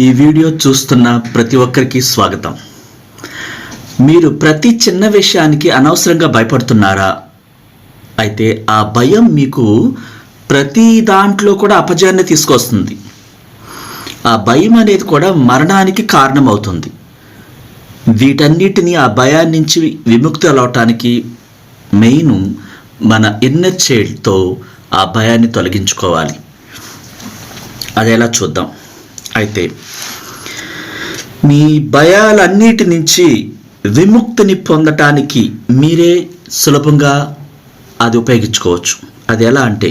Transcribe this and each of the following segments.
ఈ వీడియో చూస్తున్న ప్రతి ఒక్కరికి స్వాగతం. మీరు ప్రతి చిన్న విషయానికి అనవసరంగా భయపడుతున్నారా? అయితే ఆ భయం మీకు ప్రతి దాంట్లో కూడా అపజయాన్ని తీసుకొస్తుంది. ఆ భయం అనేది కూడా మరణానికి కారణమవుతుంది. వీటన్నిటిని ఆ భయాన్ని నుంచి విముక్తి అలవటానికి మెయిన్ మన ఇన్నర్ చైల్డ్తో ఆ భయాన్ని తొలగించుకోవాలి. అది ఎలా చూద్దాం. అయితే మీ భయాలన్నిటి నుంచి విముక్తిని పొందటానికి మీరే సులభంగా అది ఉపయోగించుకోవచ్చు. అది ఎలా అంటే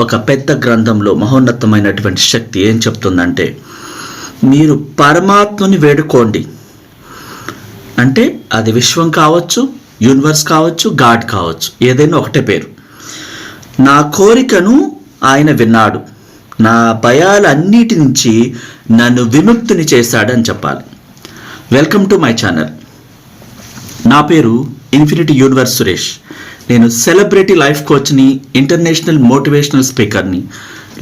ఒక పెద్ద గ్రంథంలో మహోన్నతమైనటువంటి శక్తి ఏం చెప్తుందంటే మీరు పరమాత్మని వేడుకోండి. అంటే అది విశ్వం కావచ్చు యూనివర్స్ కావచ్చు గాడ్ కావచ్చు ఏదైనా ఒకటే పేరు. నా కోరికను ఆయన విన్నాడు. నా భయాలన్నిటి నుంచి నన్ను విముక్తిని చేశాడని చెప్పాలి. వెల్కమ్ టు మై ఛానల్ నా పేరు ఇన్ఫినిటీ యూనివర్స్ సురేష్. నేను సెలబ్రిటీ లైఫ్ కోచ్ని ఇంటర్నేషనల్ మోటివేషనల్ స్పీకర్ని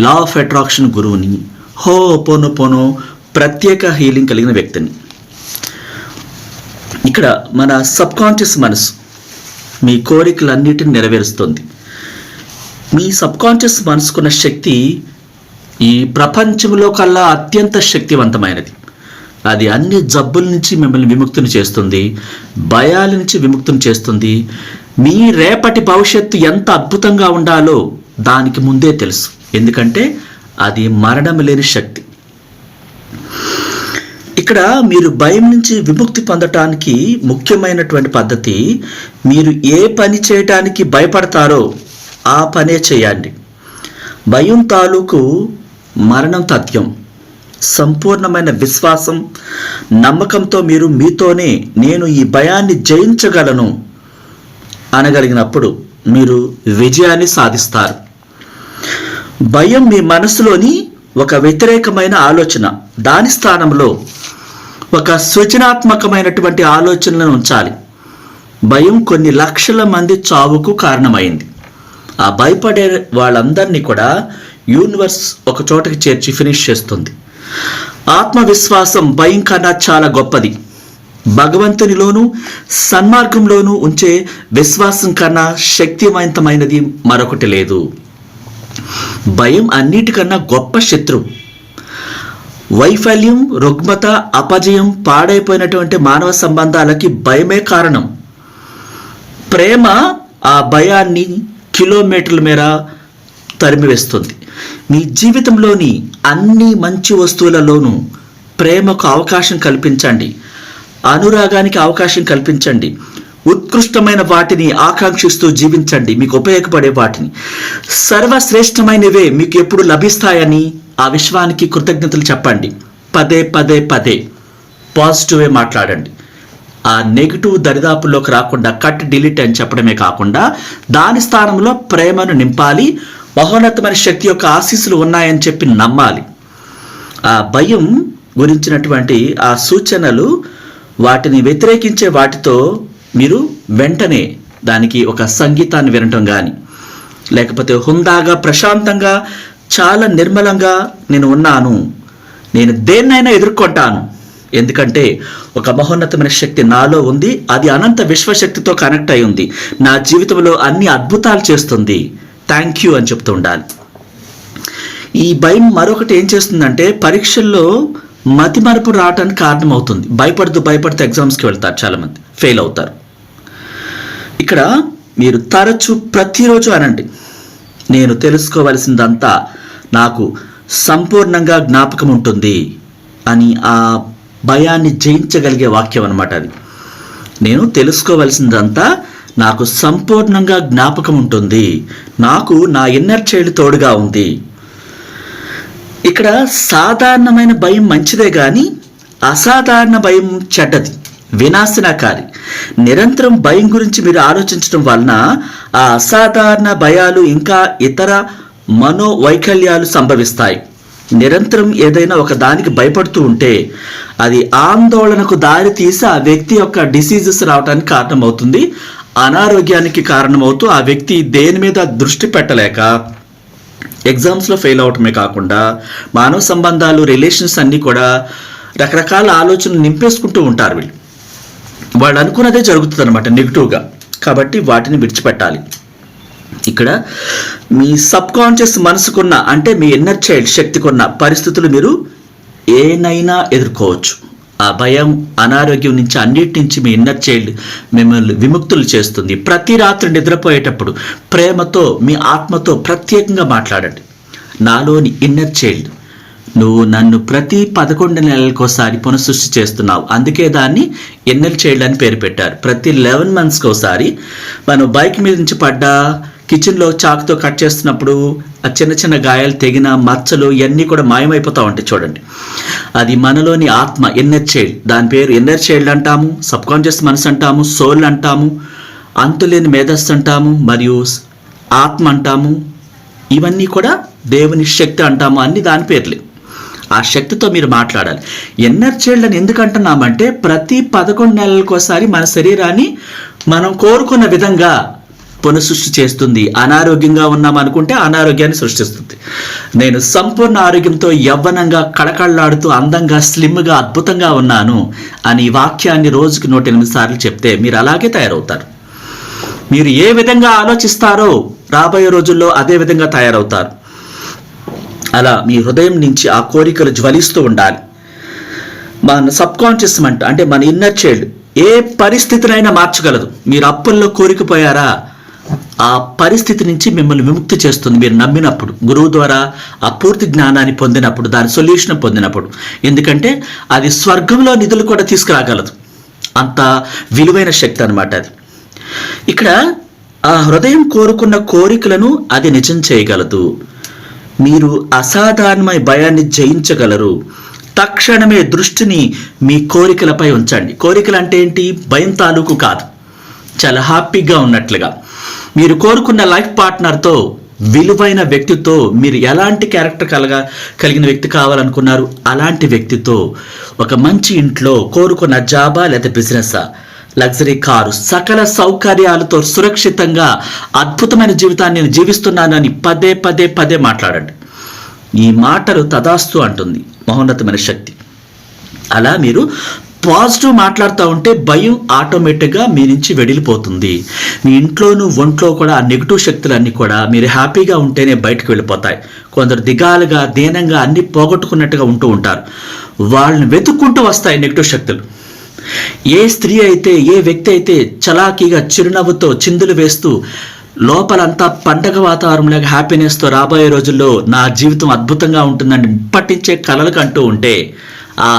లా ఆఫ్ అట్రాక్షన్ గురువుని హో పోనో పోనో ప్రత్యేక హీలింగ్ కలిగిన వ్యక్తిని. ఇక్కడ మన సబ్కాన్షియస్ మనసు మీ కోరికలన్నిటిని నెరవేరుస్తుంది. మీ సబ్కాన్షియస్ మనసుకున్న శక్తి ఈ ప్రపంచంలో కల్లా అత్యంత శక్తివంతమైనది. అది అన్ని జబ్బుల నుంచి మిమ్మల్ని విముక్తిని చేస్తుంది భయాల నుంచి విముక్తిని చేస్తుంది. మీ రేపటి భవిష్యత్తు ఎంత అద్భుతంగా ఉండాలో దానికి ముందే తెలుసు. ఎందుకంటే అది మరణం లేని శక్తి. ఇక్కడ మీరు భయం నుంచి విముక్తి పొందటానికి ముఖ్యమైనటువంటి పద్ధతి మీరు ఏ పని చేయటానికి భయపడతారో ఆ పనే చేయండి. భయం తాలూకు మరణం తథ్యం సంపూర్ణమైన విశ్వాసం నమ్మకంతో మీరు మీతోనే నేను ఈ భయాన్ని జయించగలను అనగలిగినప్పుడు మీరు విజయాన్ని సాధిస్తారు. భయం మీ మనసులోని ఒక వ్యతిరేకమైన ఆలోచన. దాని స్థానంలో ఒక సృజనాత్మకమైనటువంటి ఆలోచనలను ఉంచాలి. భయం కొన్ని లక్షల మంది చావుకు కారణమైంది. ఆ భయపడే వాళ్ళందరినీ కూడా యూనివర్స్ ఒక చోటకి చేర్చి ఫినిష్ చేస్తుంది. ఆత్మవిశ్వాసం భయం కన్నా చాలా గొప్పది. భగవంతునిలోనూ సన్మార్గంలోనూ ఉంచే విశ్వాసం కన్నా శక్తివంతమైనది మరొకటి లేదు. భయం అన్నిటికన్నా గొప్ప శత్రువు వైఫల్యం రుగ్మత అపజయం పాడైపోయినటువంటి మానవ సంబంధాలకి భయమే కారణం. ప్రేమ ఆ భయాన్ని కిలోమీటర్ల మేర తరిమివేస్తుంది. మీ జీవితంలోని అన్ని మంచి వస్తువులలోనూ ప్రేమకు అవకాశం కల్పించండి. అనురాగానికి అవకాశం కల్పించండి. ఉత్కృష్టమైన వాటిని ఆకాంక్షిస్తూ జీవించండి. మీకు ఉపయోగపడే వాటిని. సర్వశ్రేష్టమైనవే మీకు ఎప్పుడు లభిస్తాయని ఆ విశ్వానికి కృతజ్ఞతలు చెప్పండి. పదే పదే పదే. పాజిటివే మాట్లాడండి. ఆ నెగిటివ్ దరిదాపుల్లోకి రాకుండా కట్ డిలీట్ అని చెప్పడమే కాకుండా దాని స్థానంలో ప్రేమను నింపాలి. మహోన్నతమైన శక్తి యొక్క ఆశీస్సులు ఉన్నాయని చెప్పి నమ్మాలి. ఆ భయం గురించినటువంటి ఆ సూచనలు వాటిని వ్యతిరేకించే వాటితో మీరు వెంటనే దానికి ఒక సంగీతాన్ని వినటం కానీ లేకపోతే హుందాగా ప్రశాంతంగా చాలా నిర్మలంగా నేను ఉన్నాను నేను దేన్నైనా ఎదుర్కొంటాను. ఎందుకంటే ఒక మహోన్నతమైన శక్తి నాలో ఉంది అది అనంత విశ్వశక్తితో కనెక్ట్ అయి ఉంది. నా జీవితంలో అన్ని అద్భుతాలు చేస్తుంది. థ్యాంక్ యూ అని చెప్తూ ఉండాలి. ఈ భయం మరొకటి ఏం చేస్తుందంటే పరీక్షల్లో మతి మరపు రావడానికి కారణమవుతుంది. భయపడుతూ భయపడుతూ ఎగ్జామ్స్కి వెళ్తారు చాలామంది. ఫెయిల్ అవుతారు. ఇక్కడ మీరు తరచు ప్రతిరోజు అనండి. నేను తెలుసుకోవలసిందంతా నాకు సంపూర్ణంగా జ్ఞాపకం ఉంటుంది అని ఆ భయాన్ని జయించగలిగే వాక్యం అనమాట అది. నేను తెలుసుకోవలసిందంతా నాకు సంపూర్ణంగా జ్ఞాపకం ఉంటుంది నాకు నా ఇన్నర్ చైల్డ్ తోడుగా ఉంది. ఇక్కడ సాధారణమైన భయం మంచిదే కానీ అసాధారణ భయం చెడ్డది వినాశనకారి. నిరంతరం భయం గురించి మీరు ఆలోచించడం వలన ఆ అసాధారణ భయాలు ఇంకా ఇతర మనోవైకల్యాలు సంభవిస్తాయి. నిరంతరం ఏదైనా ఒక దానికి భయపడుతూ ఉంటే అది ఆందోళనకు దారి తీసి ఆ వ్యక్తి యొక్క డిసీజెస్ రావడానికి కారణమవుతుంది. అనారోగ్యానికి కారణమవుతూ ఆ వ్యక్తి దేని మీద దృష్టి పెట్టలేక ఎగ్జామ్స్లో ఫెయిల్ అవటమే కాకుండా మానవ సంబంధాలు రిలేషన్స్ అన్నీ కూడా రకరకాల ఆలోచనలు నింపేసుకుంటూ ఉంటారు వీళ్ళు. వాళ్ళు అనుకున్నదే జరుగుతుంది అనమాట నెగిటివ్గా. కాబట్టి వాటిని విడిచిపెట్టాలి. ఇక్కడ మీ సబ్ కాన్షియస్ మనసుకున్న అంటే మీ ఇన్నర్ చైల్డ్ శక్తికున్న పరిస్థితులు మీరు ఏనైనా ఎదుర్కోవచ్చు. ఆ భయం అనారోగ్యం నుంచి అన్నిటి నుంచి మీ ఇన్నర్ చైల్డ్ మిమ్మల్ని విముక్తులు చేస్తుంది. ప్రతి రాత్రి నిద్రపోయేటప్పుడు ప్రేమతో మీ ఆత్మతో ప్రత్యేకంగా మాట్లాడండి. నాలోని ఇన్నర్ చైల్డ్ నువ్వు నన్ను ప్రతి పదకొండు నెలలకోసారి పునఃసృష్టి చేస్తున్నావు. అందుకే దాన్ని ఎన్నెల్ చైల్డ్ అని పేరు పెట్టారు. ప్రతి లెవెన్ మంత్స్కి ఒకసారి మనం బైక్ మీద నుంచి పడ్డా కిచెన్లో చాకుతో కట్ చేస్తున్నప్పుడు ఆ చిన్న చిన్న గాయాలు తెగిన మచ్చలు ఇవన్నీ కూడా మాయమైపోతూ ఉంటాయి చూడండి. అది మనలోని ఆత్మ ఇన్నర్ చైల్డ్ దాని పేరు ఇన్నర్ చైల్డ్ అంటాము సబ్ కాన్షియస్ మనసు అంటాము సోల్ అంటాము అంతులేని మేధస్సు అంటాము మరియు ఆత్మ అంటాము. ఇవన్నీ కూడా దేవుని శక్తి అంటాము అన్ని దాని పేర్లే. ఆ శక్తితో మీరు మాట్లాడాలి. ఎన్నర్ చైల్డ్ అని ఎందుకు అంటున్నామంటే ప్రతి పదకొండు నెలలకోసారి మన శరీరాన్ని మనం కోరుకున్న విధంగా పునఃసృష్టి చేస్తుంది. అనారోగ్యంగా ఉన్నాం అనుకుంటే అనారోగ్యాన్ని సృష్టిస్తుంది. నేను సంపూర్ణ ఆరోగ్యంతో యవ్వనంగా కళకళలాడుతూ అందంగా స్లిమ్గా అద్భుతంగా ఉన్నాను అని ఈ వాక్యాన్ని రోజుకి నూట ఎనిమిది సార్లు చెప్తే మీరు అలాగే తయారవుతారు. మీరు ఏ విధంగా ఆలోచిస్తారో రాబోయే రోజుల్లో అదే విధంగా తయారవుతారు. అలా మీ హృదయం నుంచి ఆ కోరికలు జ్వలిస్తూ ఉండాలి. మన సబ్ కాన్షియస్ అంటే మన ఇన్నర్ చైల్డ్ ఏ పరిస్థితినైనా మార్చగలదు. మీరు అప్పుల్లో కోరికపోయారా ఆ పరిస్థితి నుంచి మిమ్మల్ని విముక్తి చేస్తుంది మీరు నమ్మినప్పుడు. గురువు ద్వారా ఆ పూర్తి జ్ఞానాన్ని పొందినప్పుడు దాని సొల్యూషన్ పొందినప్పుడు. ఎందుకంటే అది స్వర్గంలో నిధులు కూడా తీసుకురాగలదు. అంత విలువైన శక్తి అనమాట అది. ఇక్కడ ఆ హృదయం కోరుకున్న కోరికలను అది నిజం చేయగలదు. మీరు అసాధారణమైన భయాన్ని జయించగలరు. తక్షణమే దృష్టిని మీ కోరికలపై ఉంచండి. కోరికలు అంటే ఏంటి? భయం తాలూకు కాదు. చాలా హ్యాపీగా ఉన్నట్లుగా. మీరు కోరుకున్న లైఫ్ పార్ట్నర్తో విలువైన వ్యక్తితో మీరు ఎలాంటి క్యారెక్టర్ కలగా కలిగిన వ్యక్తి కావాలనుకున్నారు? అలాంటి వ్యక్తితో ఒక మంచి ఇంట్లో కోరుకున్న జాబా లేదా బిజినెసా? లగ్జరీ కారు సకల సౌకర్యాలతో సురక్షితంగా అద్భుతమైన జీవితాన్ని నేను జీవిస్తున్నానని పదే పదే పదే మాట్లాడండి. ఈ మాటలు తదాస్తు అంటుంది మహోన్నతమైన శక్తి. అలా మీరు పాజిటివ్ మాట్లాడుతూ ఉంటే భయం ఆటోమేటిక్గా మీ నుంచి వెడిలిపోతుంది. మీ ఇంట్లోనూ ఒంట్లో కూడా ఆ నెగిటివ్ శక్తులన్నీ కూడా మీరు హ్యాపీగా ఉంటేనే బయటకు వెళ్ళిపోతాయి. కొందరు దిగాలుగా దీనంగా అన్ని పోగొట్టుకున్నట్టుగా ఉంటూ ఉంటారు. వాళ్ళని వెతుక్కుంటూ వస్తాయి నెగిటివ్ శక్తులు. ఏ స్త్రీ అయితే ఏ వ్యక్తి అయితే చలాకీగా చిరునవ్వుతో చిందులు వేస్తూ లోపలంతా పండగ వాతావరణంలాగా హ్యాపీనెస్తో రాబోయే రోజుల్లో నా జీవితం అద్భుతంగా ఉంటుందని పట్టించే కలలు కంటూ ఉంటే ఆ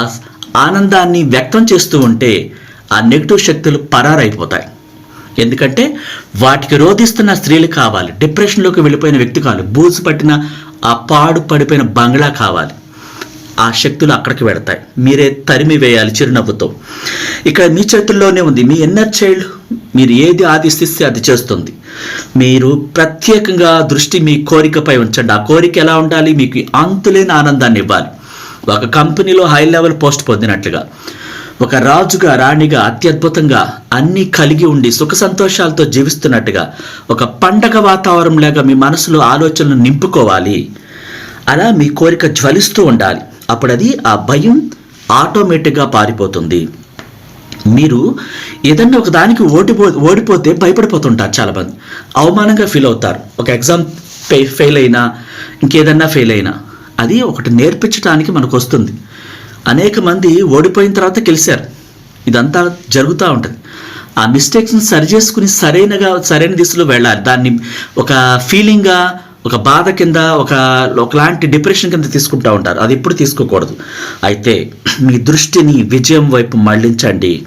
ఆనందాన్ని వ్యక్తం చేస్తూ ఉంటే ఆ నెగిటివ్ శక్తులు పరారైపోతాయి. ఎందుకంటే వాటికి రోధిస్తున్న స్త్రీలు కావాలి డిప్రెషన్లోకి వెళ్ళిపోయిన వ్యక్తి కావాలి బూజు పట్టిన ఆ పాడు పడిపోయిన బంగ్లా కావాలి. ఆ శక్తులు అక్కడికి వెడతాయి. మీరే తరిమి వేయాలి చిరునవ్వుతో. ఇక్కడ మీ చేతుల్లోనే ఉంది. మీ ఎన్నర్ చైల్డ్ మీరు ఏది ఆదిస్తే అది చేస్తుంది. మీరు ప్రత్యేకంగా దృష్టి మీ కోరికపై ఉంచండి. ఆ కోరిక ఎలా ఉండాలి? మీకు అంతులేని ఆనందాన్ని ఇవ్వాలి. ఒక కంపెనీలో హై లెవెల్ పోస్ట్ పొందినట్లుగా ఒక రాజుగా రాణిగా అత్యద్భుతంగా అన్నీ కలిగి ఉండి సుఖ సంతోషాలతో జీవిస్తున్నట్టుగా ఒక పండగ వాతావరణం లేక మీ మనసులో ఆలోచనలు నింపుకోవాలి. అలా మీ కోరిక జ్వలిస్తూ ఉండాలి. అప్పుడు అది ఆ భయం ఆటోమేటిక్గా పారిపోతుంది. మీరు ఏదన్నా ఒక దానికి ఓడిపో ఓడిపోతే భయపడిపోతుంటారు చాలామంది. అవమానంగా ఫీల్ అవుతారు ఒక ఎగ్జామ్ ఫెయిల్ అయినా ఇంకేదన్నా ఫెయిల్ అయినా. అది ఒకటి నేర్పించడానికి మనకు వస్తుంది అనేక మంది ఓడిపోయిన తర్వాత గెలిచారు. ఇదంతా జరుగుతూ ఉంటుంది. ఆ మిస్టేక్స్ని సరి చేసుకుని సరైనగా సరైన దిశలో వెళ్ళాలి. దాన్ని ఒక ఫీలింగ్గా ఒక బాధ కింద ఒక ఒకలాంటి డిప్రెషన్ కింద తీసుకుంటూ ఉంటారు. అది ఎప్పుడు తీసుకోకూడదు. అయితే మీ దృష్టిని విజయం వైపు మళ్ళించండి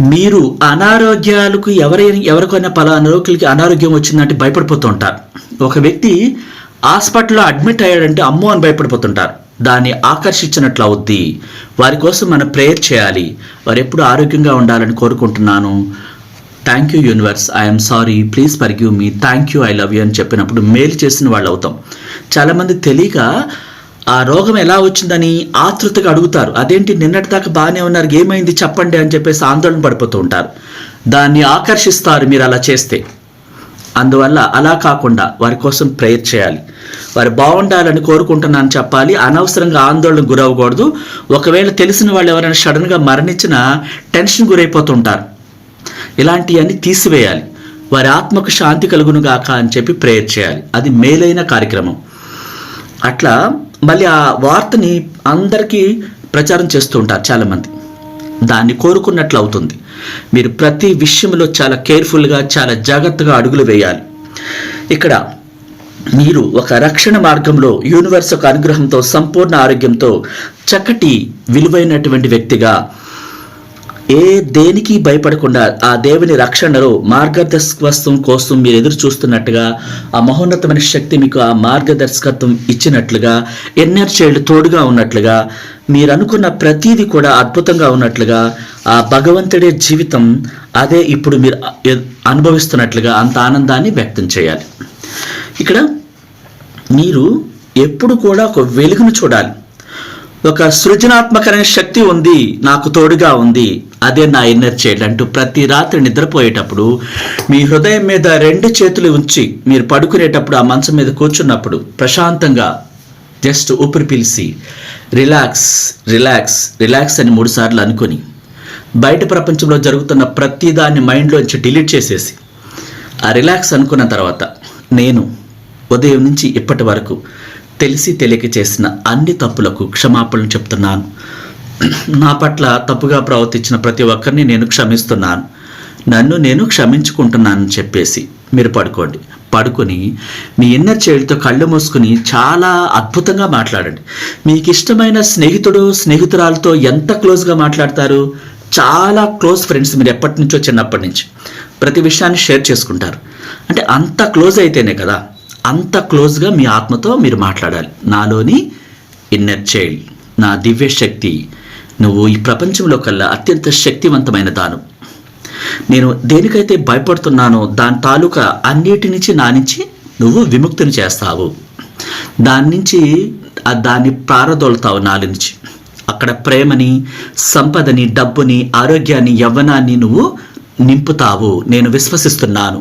మీరు అనారోగ్యాలకు ఎవరైనా ఎవరికైనా పలా అనారోగ్యాలకి అనారోగ్యం వచ్చిందంటే భయపడిపోతూ ఉంటారు. ఒక వ్యక్తి హాస్పిటల్లో అడ్మిట్ అయ్యాడంటే అమ్మో అని భయపడిపోతుంటారు. దాన్ని ఆకర్షించినట్లు అవుద్ది వారి కోసం మనం ప్రేయర్ చేయాలి. వారు ఎప్పుడు ఆరోగ్యంగా ఉండాలని కోరుకుంటున్నాను. Thank you universe I'm sorry please forgive me thank you I love you అని చెప్పినప్పుడు మేలు చేసిన వాళ్ళు అవుతాం చాలామంది తెలియక ఆ రోగం ఎలా వచ్చిందని ఆతృతగా అడుగుతారు. అదేంటి? నిన్నటి దాకా బాగానే ఉన్నారు. ఏమైంది? చెప్పండి అని చెప్పేసి ఆందోళన పడిపోతూ ఉంటారు. దాన్ని ఆకర్షిస్తారు మీరు అలా చేస్తే. అందువల్ల అలా కాకుండా వారి కోసం ప్రేయర్ చేయాలి. వారు బాగుండాలని కోరుకుంటున్నాను చెప్పాలి. అనవసరంగా ఆందోళన గురవ్వకూడదు. ఒకవేళ తెలిసిన వాళ్ళు ఎవరైనా సడన్గా మరణించినా టెన్షన్ గురైపోతుంటారు. ఇలాంటివన్నీ తీసివేయాలి. వారి ఆత్మకు శాంతి కలుగును గాక అని చెప్పి ప్రేయర్ చేయాలి. అది మేలైన కార్యక్రమం. అట్లా మళ్ళీ ఆ వార్తని అందరికీ ప్రచారం చేస్తూ ఉంటారు చాలామంది. దాన్ని కోరుకున్నట్లు అవుతుంది మీరు ప్రతి విషయంలో చాలా కేర్ఫుల్గా చాలా జాగ్రత్తగా అడుగులు వేయాలి. ఇక్కడ మీరు ఒక రక్షణ మార్గంలో యూనివర్స్ ఒక అనుగ్రహంతో సంపూర్ణ ఆరోగ్యంతో చక్కటి విలువైనటువంటి వ్యక్తిగా ఏ దేనికి భయపడకుండా ఆ దేవుని రక్షణలో మార్గదర్శకత్వం కోసం మీరు ఎదురు చూస్తున్నట్టుగా ఆ మహోన్నతమైన శక్తి మీకు ఆ మార్గదర్శకత్వం ఇచ్చినట్లుగా ఎన్నర్ చైల్డ్ తోడుగా ఉన్నట్లుగా మీరు అనుకున్న ప్రతీది కూడా అద్భుతంగా ఉన్నట్లుగా ఆ భగవంతుడే జీవితం అదే ఇప్పుడు మీరు అనుభవిస్తున్నట్లుగా అంత ఆనందాన్ని వ్యక్తం చేయాలి. ఇక్కడ మీరు ఎప్పుడు కూడా ఒక వెలుగును చూడాలి. ఒక సృజనాత్మకమైన శక్తి ఉంది నాకు తోడుగా ఉంది. అదే నా ఇన్నర్ చైల్డ్ అంటూ ప్రతి రాత్రి నిద్రపోయేటప్పుడు మీ హృదయం మీద రెండు చేతులు ఉంచి మీరు పడుకునేటప్పుడు ఆ మంచం మీద కూర్చున్నప్పుడు ప్రశాంతంగా జస్ట్ ఊపిరి పీల్చి రిలాక్స్ రిలాక్స్ రిలాక్స్ అని మూడుసార్లు అనుకొని బయట ప్రపంచంలో జరుగుతున్న ప్రతి దాన్ని మైండ్లోంచి డిలీట్ చేసేసి ఆ రిలాక్స్ అనుకున్న తర్వాత నేను ఉదయం నుంచి ఇప్పటి వరకు తెలిసి తెలియక చేసిన అన్ని తప్పులకు క్షమాపణలు చెప్తున్నాను. నా పట్ల తప్పుగా ప్రవర్తించిన ప్రతి ఒక్కరిని నేను క్షమిస్తున్నాను. నన్ను నేను క్షమించుకుంటున్నానని చెప్పేసి మీరు పడుకోండి. పడుకొని మీ ఇన్నర్ చైల్డ్తో కళ్ళు మూసుకుని చాలా అద్భుతంగా మాట్లాడండి. మీకు ఇష్టమైన స్నేహితుడు స్నేహితురాలతో ఎంత క్లోజ్గా మాట్లాడతారు? చాలా క్లోజ్ ఫ్రెండ్స్ మీరు ఎప్పటి నుంచో చిన్నప్పటి నుంచి. ప్రతి విషయాన్ని షేర్ చేసుకుంటారు. అంటే అంత క్లోజ్ అయితేనే కదా. అంత క్లోజ్గా మీ ఆత్మతో మీరు మాట్లాడాలి. నాలోని ఇన్నర్ చైల్డ్ నా దివ్య శక్తి నువ్వు ఈ ప్రపంచంలో కల్లా అత్యంత శక్తివంతమైన తాను నేను దేనికైతే భయపడుతున్నానో దాని తాలూకా అన్నిటి నుంచి నా నుంచి నువ్వు విముక్తిని చేస్తావు. దాని నుంచి దాన్ని ప్రారదోలుతావు నాలి నుంచి. అక్కడ ప్రేమని సంపదని డబ్బుని ఆరోగ్యాన్ని యవ్వనాన్ని నువ్వు నింపుతావు. నేను విశ్వసిస్తున్నాను.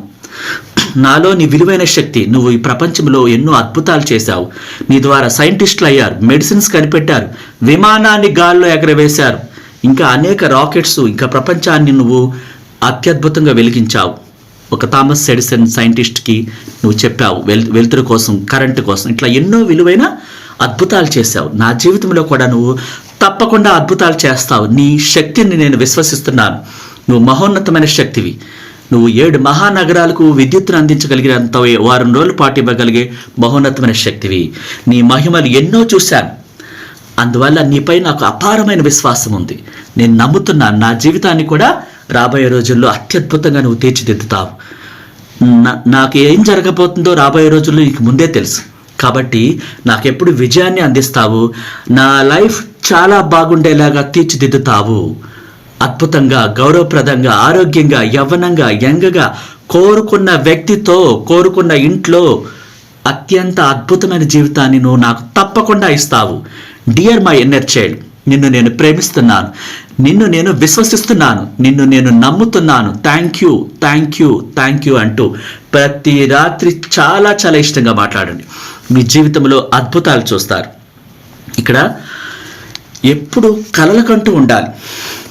నాలో నీ విలువైన శక్తి నువ్వు ఈ ప్రపంచంలో ఎన్నో అద్భుతాలు చేశావు. నీ ద్వారా సైంటిస్టులు అయ్యారు మెడిసిన్స్ కనిపెట్టారు విమానాన్ని గాల్లో ఎగరవేశారు. ఇంకా అనేక రాకెట్స్ ఇంకా ప్రపంచాన్ని నువ్వు అత్యద్భుతంగా వెలిగించావు. ఒక థామస్ ఎడిసన్ సైంటిస్ట్కి నువ్వు చెప్పావు వెల్ వెలుతురు కోసం కరెంటు కోసం ఇట్లా ఎన్నో విలువైన అద్భుతాలు చేశావు. నా జీవితంలో కూడా నువ్వు తప్పకుండా అద్భుతాలు చేస్తావు. నీ శక్తిని నేను విశ్వసిస్తున్నాను. నువ్వు మహోన్నతమైన శక్తివి. నువ్వు ఏడు మహానగరాలకు విద్యుత్తును అందించగలిగినంత వారం రోజుల పాటు ఇవ్వగలిగే బహోన్నతమైన శక్తివి. నీ మహిమలు ఎన్నో చూశాను. అందువల్ల నీపై నాకు అపారమైన విశ్వాసం ఉంది. నేను నమ్ముతున్నాను నా జీవితాన్ని కూడా రాబోయే రోజుల్లో అత్యద్భుతంగా నువ్వు తీర్చిదిద్దుతావు. నాకు ఏం జరగబోతుందో రాబోయే రోజుల్లో నీకు ముందే తెలుసు. కాబట్టి నాకెప్పుడు విజయాన్ని అందిస్తావు. నా లైఫ్ చాలా బాగుండేలాగా తీర్చిదిద్దుతావు. అద్భుతంగా గౌరవప్రదంగా ఆరోగ్యంగా యవ్వనంగా యంగగా కోరుకున్న వ్యక్తితో కోరుకున్న ఇంట్లో అత్యంత అద్భుతమైన జీవితాన్ని నువ్వు నాకు తప్పకుండా ఇస్తావు. డియర్ మై ఎన్నర్ చైల్డ్ నిన్ను నేను ప్రేమిస్తున్నాను. నిన్ను నేను విశ్వసిస్తున్నాను. నిన్ను నేను నమ్ముతున్నాను. Thank you thank you thank you అంటూ ప్రతి రాత్రి చాలా చాలా ఇష్టంగా మాట్లాడండి. మీ జీవితంలో అద్భుతాలు చూస్తారు. ఇక్కడ ఎప్పుడు కలలకంటూ ఉండాలి.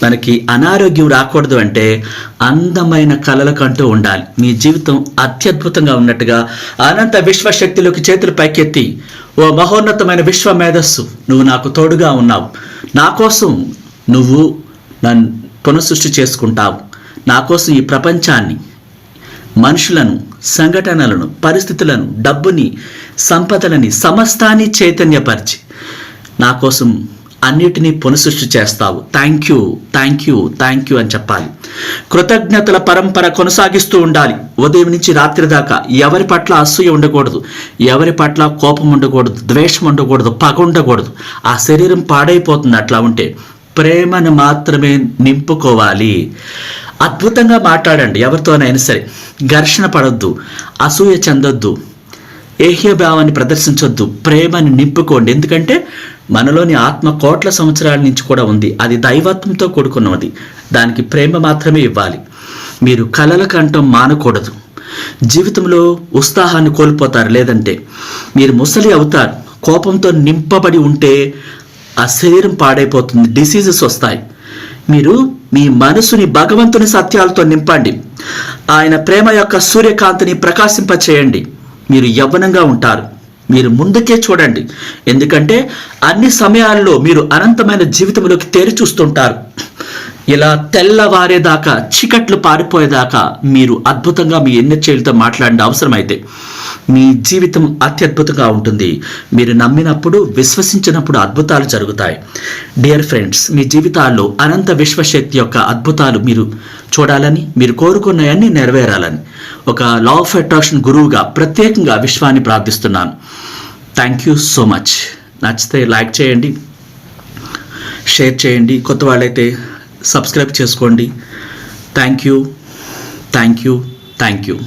మనకి అనారోగ్యం రాకూడదు అంటే అందమైన కలలకంటూ ఉండాలి. మీ జీవితం అత్యద్భుతంగా ఉన్నట్టుగా అనంత విశ్వశక్తిలోకి చేతులు పైకెత్తి ఓ మహోన్నతమైన విశ్వ మేధస్సు నువ్వు నాకు తోడుగా ఉన్నావు. నా కోసం నువ్వు నన్ను పునఃసృష్టి చేసుకుంటావు. నా కోసం ఈ ప్రపంచాన్ని మనుషులను సంఘటనలను పరిస్థితులను డబ్బుని సంపదలని సమస్తాన్ని చైతన్యపరిచి నా కోసం అన్నిటినీ పునఃసృష్టి చేస్తావు. Thank you thank you thank you అని చెప్పాలి. కృతజ్ఞతల పరంపర కొనసాగిస్తూ ఉండాలి. ఉదయం నుంచి రాత్రి దాకా ఎవరి పట్ల అసూయ ఉండకూడదు. ఎవరి పట్ల కోపం ఉండకూడదు. ద్వేషం ఉండకూడదు. పగ ఉండకూడదు. ఆ శరీరం పాడైపోతుంది అట్లా ఉంటే ప్రేమను మాత్రమే నింపుకోవాలి. అద్భుతంగా మాట్లాడండి. ఎవరితోనైనా సరే. ఘర్షణ పడొద్దు. అసూయ చెందొద్దు. ఏహ్యభావాన్ని ప్రదర్శించొద్దు. ప్రేమని నింపుకోండి. ఎందుకంటే మనలోని ఆత్మ కోట్ల సంవత్సరాల నుంచి కూడా ఉంది. అది దైవత్వంతో కూడుకున్నది. దానికి ప్రేమ మాత్రమే ఇవ్వాలి. మీరు కలల కంఠం మానకూడదు. జీవితంలో ఉత్సాహాన్ని కోల్పోతారు. లేదంటే మీరు ముసలి అవుతారు. కోపంతో నింపబడి ఉంటే ఆ శరీరం పాడైపోతుంది. డిసీజెస్ వస్తాయి. మీరు మీ మనసుని భగవంతుని సత్యాలతో నింపండి. ఆయన ప్రేమ యొక్క సూర్యకాంతిని ప్రకాశింపచేయండి. మీరు యవ్వనంగా ఉంటారు. మీరు ముందుకే చూడండి. ఎందుకంటే అన్ని సమయాల్లో మీరు అనంతమైన జీవితంలోకి తెరి చూస్తుంటారు. ఇలా తెల్లవారేదాకా చీకట్లు పారిపోయేదాకా మీరు అద్భుతంగా మీ ఎన్ని చేతులతో మాట్లాడిన అవసరం అయితే మీ జీవితం అత్యద్భుతంగా ఉంటుంది. మీరు నమ్మినప్పుడు విశ్వసించినప్పుడు అద్భుతాలు జరుగుతాయి. డియర్ ఫ్రెండ్స్ మీ జీవితాల్లో అనంత విశ్వశక్తి యొక్క అద్భుతాలు మీరు చూడాలని మీరు కోరుకున్నవన్నీ నెరవేరాలని. ఒక లా ఆఫ్ అట్రాక్షన్ గురువుగా ప్రత్యేకంగా విశ్వాన్ని ప్రార్థిస్తున్నాను. థ్యాంక్ యూ సో మచ్ నచ్చితే లైక్ చేయండి. షేర్ చేయండి. కొత్త వాళ్ళైతే సబ్స్క్రైబ్ చేసుకోండి. Thank you thank you thank you